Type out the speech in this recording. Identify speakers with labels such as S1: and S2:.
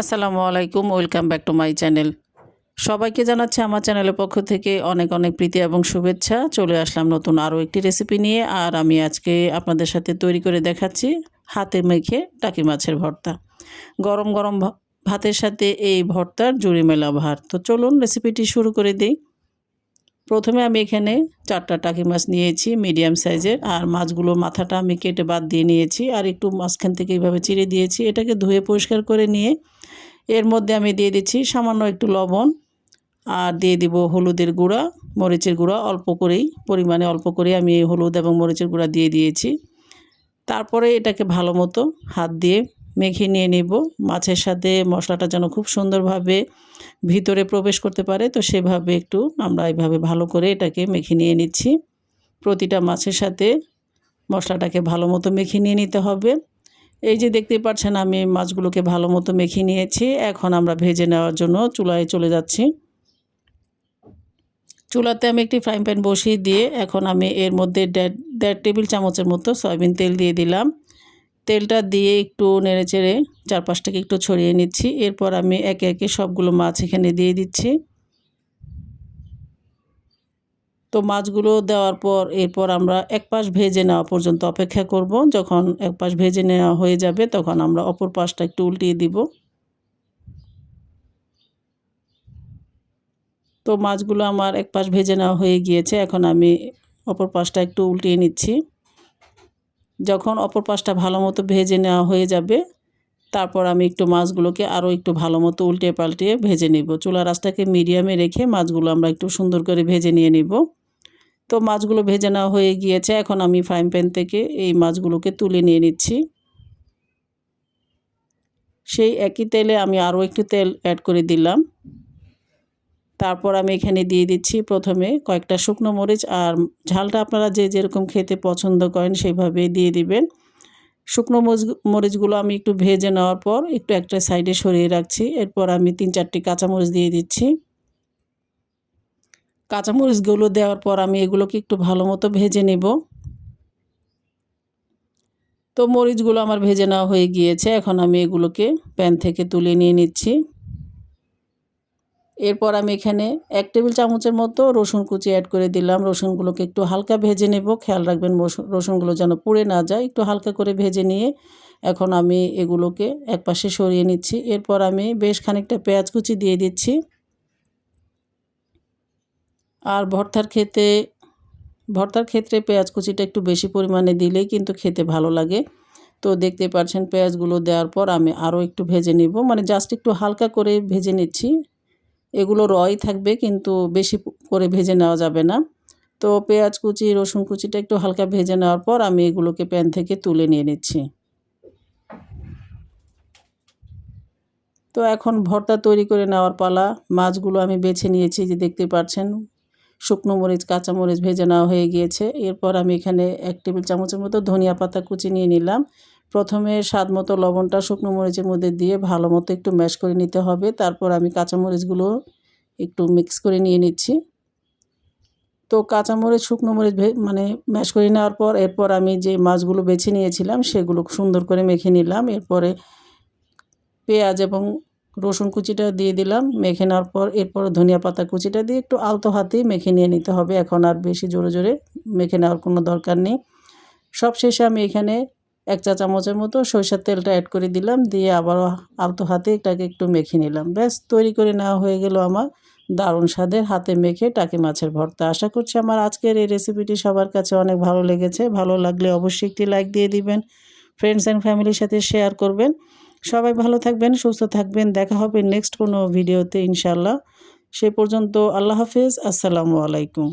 S1: আসসালামু আলাইকুম, welcome back to my channel. সবাইকে জানাচ্ছি আমার চ্যানেলের পক্ষ থেকে অনেক অনেক প্রীতি এবং শুভেচ্ছা। চলে আসলাম নতুন আরও একটি রেসিপি নিয়ে, আর আমি আজকে আপনাদের সাথে তৈরি করে দেখাচ্ছি হাতে মেখে টাকি মাছের ভর্তা। গরম গরম ভাতের সাথে এই ভর্তার জুড়ি মেলা ভার। তো চলুন রেসিপিটি শুরু করে দিই। প্রথমে আমি এখানে চারটা টাকি মাছ নিয়েছি মিডিয়াম সাইজের আর মাছগুলো মাথাটা আমি কেটে বাদ দিয়ে নিয়েছি, আর একটু মাঝখান থেকে এইভাবে চিড়ে দিয়েছি। এটাকে ধুয়ে পরিষ্কার করে নিয়ে এর মধ্যে আমি দিয়ে দিচ্ছি সামান্য একটু লবণ আর দিয়ে দিব হলুদের গুঁড়া, মরিচের গুঁড়া অল্প করেই, পরিমাণে অল্প করে আমি এই হলুদ এবং মরিচের গুঁড়া দিয়ে দিয়েছি। তারপরে এটাকে ভালো মতো হাত দিয়ে মেখে নিয়ে নেব। মাছের সাথে মশলাটা যেন খুব সুন্দরভাবে ভিতরে প্রবেশ করতে পারে, তো সেভাবে একটু আমরা এইভাবে ভালো করে এটাকে মেখে নিয়ে নিচ্ছি। প্রতিটা মাছের সাথে মশলাটাকে ভালো মতো মেখে নিয়ে নিতে হবে। এই যে দেখতে পাচ্ছেন, আমি মাছগুলোকে ভালো মতো মেখে নিয়েছি। এখন আমরা ভেজে নেওয়ার জন্য চুলায় চলে যাচ্ছি। চুলাতে আমি একটি ফ্রাইং প্যান বসিয়ে দিয়ে এখন আমি এর মধ্যে দেড় দেড় টেবিল চামচের মতো সয়াবিন তেল দিয়ে দিলাম। তেলটা দিয়ে একটু নেড়ে চেড়ে চারপাশটাকে একটু ছড়িয়ে নিচ্ছি। এরপর আমি একে একে সবগুলো মাছ এখানে দিয়ে দিচ্ছি। তো মাছগুলো দেওয়ার পর এরপর আমরা এক পাশ ভেজে নেওয়া পর্যন্ত অপেক্ষা করব। যখন এক পাশ ভেজে নেওয়া হয়ে যাবে, তখন আমরা অপর পাশটা একটু উল্টিয়ে দিব। তো মাছগুলো আমার এক পাশ ভেজে নেওয়া হয়ে গিয়েছে। এখন আমি অপর পাশটা একটু উল্টিয়ে নিচ্ছি। যখন অপর পাশটা ভালো মতো ভেজে নেওয়া হয়ে যাবে, তারপর আমি একটু মাছগুলোকে আরও একটু ভালো মতো উল্টে পাল্টে ভেজে নেব। চুলা রাসটাকে মিডিয়ামে রেখে মাছগুলো আমরা একটু সুন্দর করে ভেজে নিয়ে নিব। তো মাছগুলো ভেজে নেওয়া হয়ে গিয়েছে। এখন আমি ফ্রাইং প্যান থেকে এই মাছগুলোকে তুলে নিয়ে নিচ্ছি। সেই একই তেলে আমি আরও একটু তেল অ্যাড করে দিলাম। তারপর আমি এখানে দিয়ে দিচ্ছি প্রথমে কয়েকটা শুকনো মরিচ আর ঝালটা আপনারা যে যেরকম খেতে পছন্দ করেন সেইভাবে দিয়ে দিবেন। শুকনো মরিচ মরিচগুলো আমি একটু ভেজে নেওয়ার পর একটু একটা সাইডে সরিয়ে রাখছি। এরপর আমি তিন চারটি কাঁচামরিচ দিয়ে দিচ্ছি। কাঁচামরিচগুলো দেওয়ার পর আমি এগুলোকে একটু ভালো মতো ভেজে নেব। তো মরিচগুলো আমার ভেজে নেওয়া হয়ে গিয়েছে। এখন আমি এগুলোকে প্যান থেকে তুলে নিয়ে নিচ্ছি। এরপর আমি এখানে এক টেবিল চামচের মতো রসুন কুচি অ্যাড করে দিলাম। রসুনগুলোকে একটু হালকা ভেজে নেব। খেয়াল রাখবেন রসুনগুলো যেন পুড়ে না যায়। একটু হালকা করে ভেজে নিয়ে এখন আমি এগুলোকে এক পাশে সরিয়ে নিচ্ছি। এরপর আমি বেশ খানিকটা পেঁয়াজ কুচি দিয়ে দিচ্ছি। আর ভর্তার খেতে, ভর্তার ক্ষেত্রে পেঁয়াজ কুচিটা একটু বেশি পরিমাণে দিলেই কিন্তু খেতে ভালো লাগে। তো দেখতে পাচ্ছেন পেঁয়াজগুলো দেওয়ার পর আমি আরও একটু ভেজে নিব। মানে জাস্ট একটু হালকা করে ভেজে নিচ্ছি। এগুলো রয় থাকবে কিন্তু বেশি করে ভেজে নেওয়া যাবে না। তো পেঁয়াজ কুচি, রসুন কুচিটা একটু হালকা ভেজে নেওয়ার পর আমি এগুলোকে প্যান থেকে তুলে নিয়ে নিচ্ছি। তো এখন ভর্তা তৈরি করে নেওয়ার পালা। মাছগুলো আমি বেছে নিয়েছি যে দেখতে পাচ্ছেন শুকনো মরিচ, কাঁচা মরিচ ভেজে নেওয়া হয়ে গিয়েছে। এরপর আমি এখানে এক টেবিল চামচের মতো ধনিয়া পাতা কুচি নিয়ে নিলাম। প্রথমে স্বাদ মতো লবণটা শুকনো মরিচের মধ্যে দিয়ে ভালো মতো একটু ম্যাশ করে নিতে হবে। তারপর আমি কাঁচামরিচগুলো একটু মিক্স করে নিয়ে নিচ্ছি। তো কাঁচামরিচ শুকনো মরিচ মানে ম্যাশ করে নেওয়ার পর এরপর আমি যে মাছগুলো বেছে নিয়েছিলাম সেগুলো সুন্দর করে মেখে নিলাম। এরপরে পেঁয়াজ এবং রসুন কুচিটা দিয়ে দিলাম, মেখে নেওয়ার পর এরপর ধনিয়া পাতা কুচিটা দিয়ে একটু আলতো হাতেই মেখে নিয়ে নিতে হবে। এখন আর বেশি জোরে জোরে মেখে নেওয়ার কোনো দরকার নেই। সব শেষে আমি এখানে এক চা চামচের মতো সরিষার তেলটা অ্যাড করে দিলাম, দিয়ে আবারও আলতো হাতে এটাকে একটু মেখে নিলাম। ব্যাস, তৈরি করে নেওয়া হয়ে গেল আমার দারুণ স্বাদের হাতে মেখে টাকি মাছের ভর্তা। আশা করছি আমার আজকের এই রেসিপিটি সবার কাছে অনেক ভালো লেগেছে। ভালো লাগলে অবশ্যই একটি লাইক দিয়ে দিবেন। ফ্রেন্ডস অ্যান্ড ফ্যামিলির সাথে শেয়ার করবেন। সবাই ভালো থাকবেন, সুস্থ থাকবেন। দেখা হবে নেক্সট কোনো ভিডিওতে ইনশাল্লাহ সে পর্যন্ত আল্লাহ হাফেজ। আসসালামু আলাইকুম।